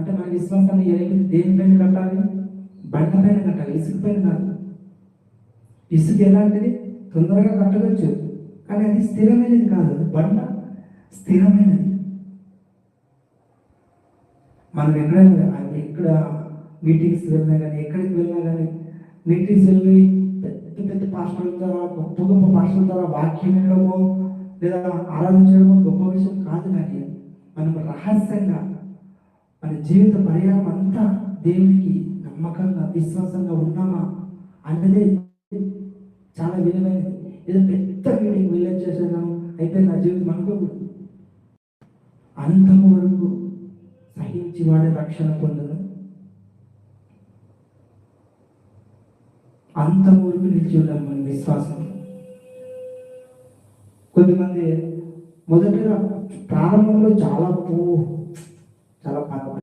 అంటే మన విశ్వాసాన్ని ఏ దేని పైన కట్టాలి? బండ పైన కట్టాలి ఇసుక పైన కాదు. ఇసుక ఎలాంటిది? తొందరగా కట్టవచ్చు. కానీ అది స్థిరమైనది కాదు. బండ స్థిరమైనది. మనం ఎక్కడైనా ఎక్కడ మీటింగ్స్ వెళ్ళినా కానీ ఎక్కడికి వెళ్ళినా కానీ మీటింగ్స్ వెళ్ళి పెద్ద పెద్ద పాస్టర్ల ద్వారా గొప్ప గొప్ప పాస్టర్ల ద్వారా వాక్యం వినడము లేదా ఆరాధించడము గొప్ప విషయం కాదు కానీ మనం రహస్యంగా మన జీవిత పర్యాయం అంతా దేవునికి నమ్మకంగా విశ్వాసంగా ఉన్నామా? అన్నదే చాలా విలువైనది. ఏదో పెద్ద మీటింగ్ వెళ్ళేది చేసేదాము అయితే నా జీవితం అనుకోకూడదు అంతము వరకు సహించి వాడే రక్షణ పొందను. అంతము వరకు నిలిచి ఉన్నాం మన విశ్వాసం. కొంతమంది మొదటగా ప్రారంభంలో చాలా పో చాలా